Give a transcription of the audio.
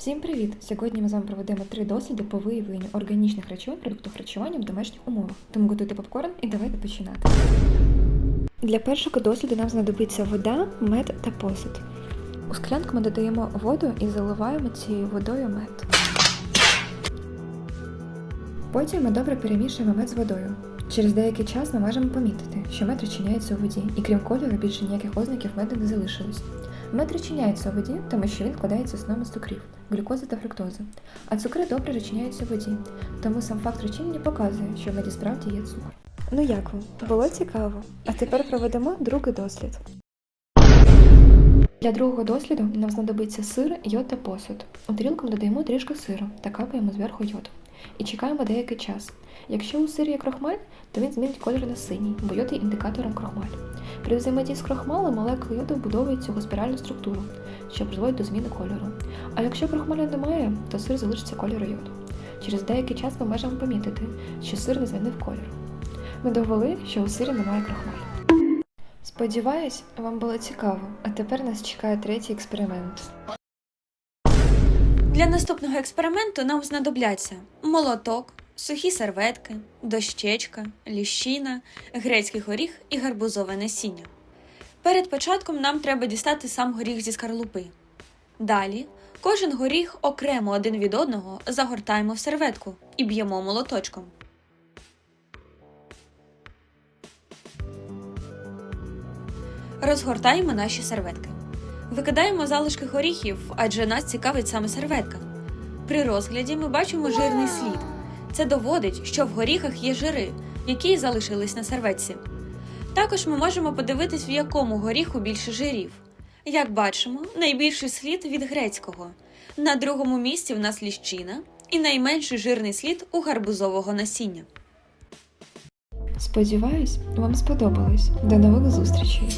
Всім привіт! Сьогодні ми з вами проведемо три досліди по виявленню органічних речовин продукту харчування в домашніх умовах. Тому готуйте попкорн і давайте починати. Для першого досліду нам знадобиться вода, мед та посуд. У склянку ми додаємо воду і заливаємо цією водою мед. Потім ми добре перемішуємо мед з водою. Через деякий час ми можемо помітити, що мед розчиняється у воді, і крім кольору більше ніяких ознаків меду не залишилось. Мед розчиняється у воді, тому що він складається з основами з цукрів, глюкози та фруктози. А цукри добре розчиняються у воді, тому сам факт розчинення показує, що в меді справді є цукор. Ну як вам? Було цікаво? А тепер проведемо другий дослід. Для другого досліду нам знадобиться сир, йод та посуд. У тарілку додаємо трішки сиру та капаємо зверху йод. І чекаємо деякий час. Якщо у сирі є крохмаль, то він змінить колір на синій, бо йод є індикатором крохмалю. При взаємодії з крохмалем молекули йоду вбудовують цю спіральну структуру, що призводить до зміни кольору. А якщо крохмалю немає, то сир залишиться кольору йоду. Через деякий час ми можемо помітити, що сир не змінив колір. Ми довели, що у сирі немає крохмалю. Сподіваюсь, вам було цікаво, а тепер нас чекає третій експеримент. Для наступного експерименту нам знадобляться молоток, сухі серветки, дощечка, ліщина, грецький горіх і гарбузове насіння. Перед початком нам треба дістати сам горіх зі скорлупи. Далі кожен горіх окремо один від одного загортаємо в серветку і б'ємо молоточком. Розгортаємо наші серветки. Викидаємо залишки горіхів, адже нас цікавить саме серветка. При розгляді ми бачимо жирний слід. Це доводить, що в горіхах є жири, які залишились на серветці. Також ми можемо подивитись, в якому горіху більше жирів. Як бачимо, найбільший слід від грецького. На другому місці в нас ліщина і найменший жирний слід у гарбузового насіння. Сподіваюсь, вам сподобалось. До нових зустрічей!